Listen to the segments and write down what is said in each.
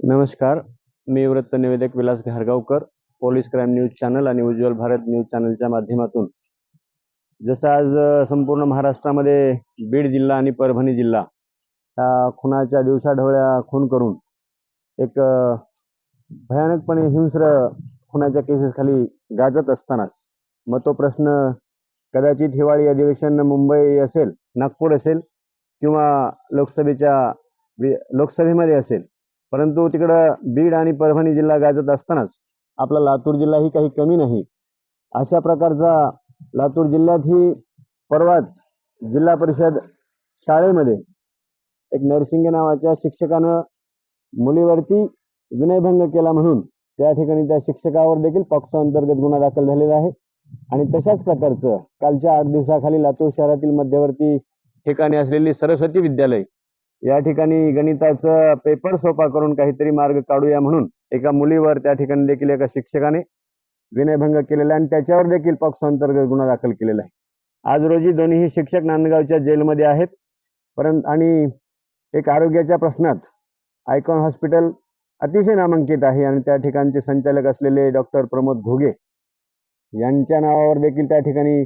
नमस्कार मी वृत्त निवेदक Vilas Ghargaonkar police crime news channel आणि उज्ज्वल भारत न्यूज चॅनलच्या माध्यमातून. जसं आज संपूर्ण महाराष्ट्रामध्ये बीड जिल्हा आणि परभणी जिल्हा ह्या खुनाच्या दिवसाढवळ्या खून करून एक भयानकपणे हिंस्र खुनाच्या केसेसखाली गाजत असतानाच मग तो प्रश्न कदाचित हिवाळी अधिवेशन मुंबई असेल नागपूर असेल किंवा लोकसभेच्या लोकसभेमध्ये असेल परंतु तिकडं बीड आणि परभणी जिल्हा गाजत असतानाच आपला लातूर जिल्हाही काही कमी नाही. अशा प्रकारचा लातूर जिल्ह्यातही परवाच जिल्हा परिषद शाळेमध्ये एक नरसिंगे नावाच्या शिक्षकानं मुलीवरती विनयभंग केला म्हणून त्या ठिकाणी त्या शिक्षकावर देखील पॉक्सो अंतर्गत गुन्हा दाखल झालेला आहे. आणि तशाच प्रकारचं कालच्या आठ दिवसाखाली लातूर शहरातील मध्यवर्ती ठिकाणी असलेली सरस्वती विद्यालय या ठिकाणी गणिताचं पेपर सोपा करून काहीतरी मार्ग काढूया म्हणून एका मुलीवर त्या ठिकाणी देखील एका शिक्षकाने विनयभंग केलेला आहे आणि त्याच्यावर देखील पक्षांतर्गत अंतर्गत गुन्हा दाखल केलेला आहे. आज रोजी दोन्ही शिक्षक नांदगावच्या जेलमध्ये आहेत. परंतु आणि एक आरोग्याच्या प्रश्नात आयकॉन हॉस्पिटल अतिशय नामांकित आहे आणि त्या ठिकाणचे संचालक असलेले डॉक्टर प्रमोद घोगे यांच्या नावावर देखील त्या ठिकाणी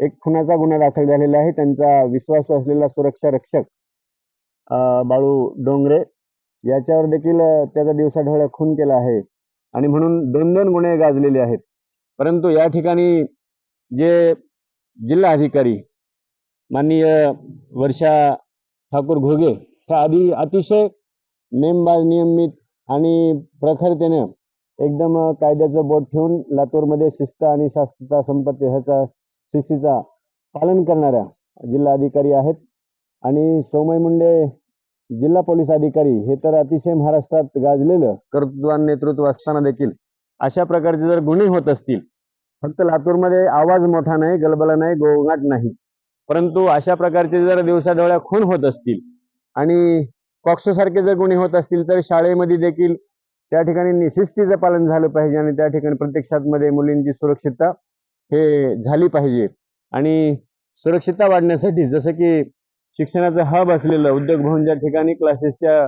एक खुनाचा गुन्हा दाखल झालेला आहे. त्यांचा विश्वास असलेला सुरक्षा रक्षक बाळू डोंगरे याच्यावर देखील त्याचा दिवसाढवळ्या खून केला आहे. आणि म्हणून दोन दोन गुन्हे गाजलेले आहेत. परंतु या ठिकाणी जे जिल्हा अधिकारी माननीय वर्षा ठाकूर घोगे ह्या आधी अतिशय नेमबाज नियमित आणि प्रखरतेने एकदम कायद्याचं बोट ठेवून लातूरमध्ये शिस्त आणि शास्त्रता संपत्ती ह्याचा शिस्तीचा पालन करणाऱ्या जिल्हा अधिकारी आहेत. आणि सौमय मुंडे जिल्हा पोलीस अधिकारी हे तर अतिशय महाराष्ट्रात गाजलेलं कर्तृत्वान नेतृत्व असताना देखील अशा प्रकारचे जर गुन्हे होत असतील फक्त लातूरमध्ये आवाज मोठा नाही गलबला नाही गोंगाट नाही परंतु अशा प्रकारचे जर दिवसाढवळ्या खून होत असतील आणि कॉक्सोसारखे जर गुन्हे होत असतील तर शाळेमध्ये देखील त्या ठिकाणी निशिस्तीचं पालन झालं पाहिजे आणि त्या ठिकाणी प्रत्यक्षात मध्ये मुलींची सुरक्षितता हे झाली पाहिजे. आणि सुरक्षितता वाढण्यासाठी जसं की शिक्षणाचं हब असलेलं उद्योग भवन ज्या ठिकाणी क्लासेसच्या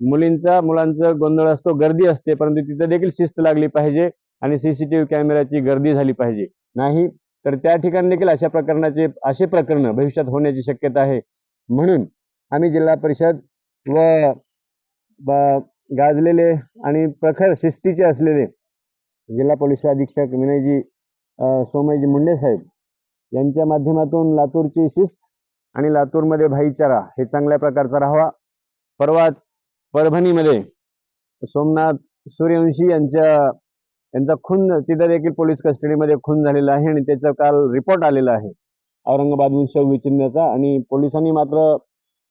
मुलींचा मुलांचा गोंधळ असतो गर्दी असते परंतु तिथं देखील शिस्त लागली पाहिजे आणि सीसीटीव्ही कॅमेऱ्याची गर्दी झाली पाहिजे. नाही तर त्या ठिकाणी देखील अशा प्रकरणाचे असे प्रकरण भविष्यात होण्याची शक्यता आहे. म्हणून आम्ही जिल्हा परिषद व गाजलेले आणि प्रखर शिस्तीचे असलेले जिल्हा पोलीस अधीक्षक विनयजी सोमयजी मुंडे साहेब यांच्या माध्यमातून लातूरची शिस्त आणि लातूरमध्ये भाईचारा हे चांगल्या प्रकारचा राहावा. परवाच परभणीमध्ये सोमनाथ सूर्यवंशी यांच्या यांचा खून तिथं देखील पोलीस कस्टडीमध्ये खून झालेला आहे आणि त्याचा काल रिपोर्ट आलेला आहे. औरंगाबादहून शव विचिन्याचा आणि पोलिसांनी मात्र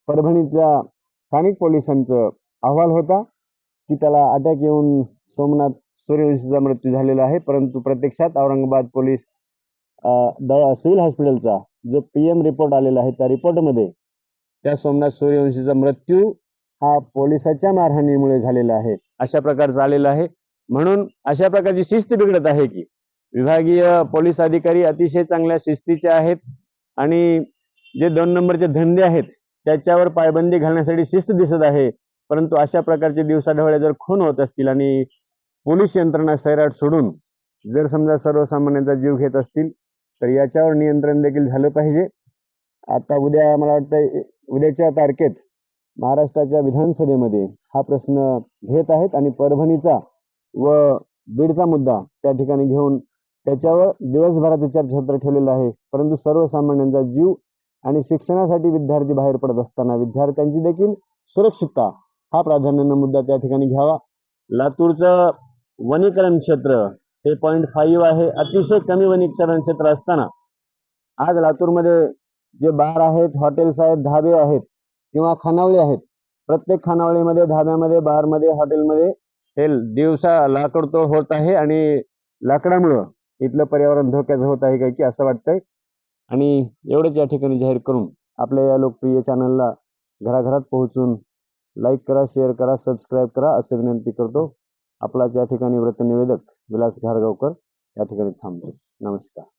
परभणीतल्या स्थानिक पोलिसांचं अहवाल होता की त्याला अटॅक येऊन सोमनाथ सूर्यवंशीचा मृत्यू झालेला आहे परंतु प्रत्यक्षात औरंगाबाद पोलीस द सिव्हिल हॉस्पिटलचा जो पी एम रिपोर्ट आलेला आहे त्या रिपोर्टमध्ये त्या सोमनाथ सूर्यवंशीचा मृत्यू हा पोलिसाच्या मारहाणीमुळे झालेला आहे. अशा प्रकारचा आलेला आहे. म्हणून अशा प्रकारची शिस्त बिघडत आहे की विभागीय पोलीस अधिकारी अतिशय चांगल्या शिस्तीचे आहेत आणि जे दोन नंबरचे धंदे आहेत त्याच्यावर पायबंदी घालण्यासाठी शिस्त दिसत आहे. परंतु अशा प्रकारचे दिवसाढवळे जर खून होत असतील आणि पोलीस यंत्रणा सैराट सोडून जर समजा सर्वसामान्यांचा जीव घेत असतील तर याच्यावर नियंत्रण देखील झालं पाहिजे. आता उद्या मला वाटतं उद्याच्या तारखेत महाराष्ट्राच्या विधानसभेमध्ये हा प्रश्न घेत आहेत आणि परभणीचा व बीडचा मुद्दा त्या ठिकाणी घेऊन त्याच्यावर दिवसभराचं चर्चासत्र ठेवलेलं आहे. परंतु सर्वसामान्यांचा जीव आणि शिक्षणासाठी विद्यार्थी बाहेर पडत असताना विद्यार्थ्यांची देखील सुरक्षितता हा प्राधान्यानं मुद्दा त्या ठिकाणी घ्यावा. लातूरचं वनीकरण क्षेत्र हे पॉईंट फाईव्ह आहे. अतिशय कमी वनीकरण क्षेत्र असताना आज लातूरमध्ये जे बार आहेत हॉटेल्स आहेत धाबे आहेत किंवा खानावळे आहेत प्रत्येक खानावळीमध्ये धाब्यामध्ये बारमध्ये हॉटेलमध्ये हे दिवसा लाकडतोड होत आहे आणि लाकडामुळं इथलं पर्यावरण धोक्याचं होत आहे काय की असं वाटतंय. आणि एवढंच या ठिकाणी जाहीर करून आपल्या या लोकप्रिय चॅनलला घराघरात पोहोचून लाईक करा शेअर करा सबस्क्राईब करा असं विनंती करतो. आपला या ठिकाणी व्रत निवेदक विलास घारगावकर या ठिकाणी थांबतो. नमस्कार.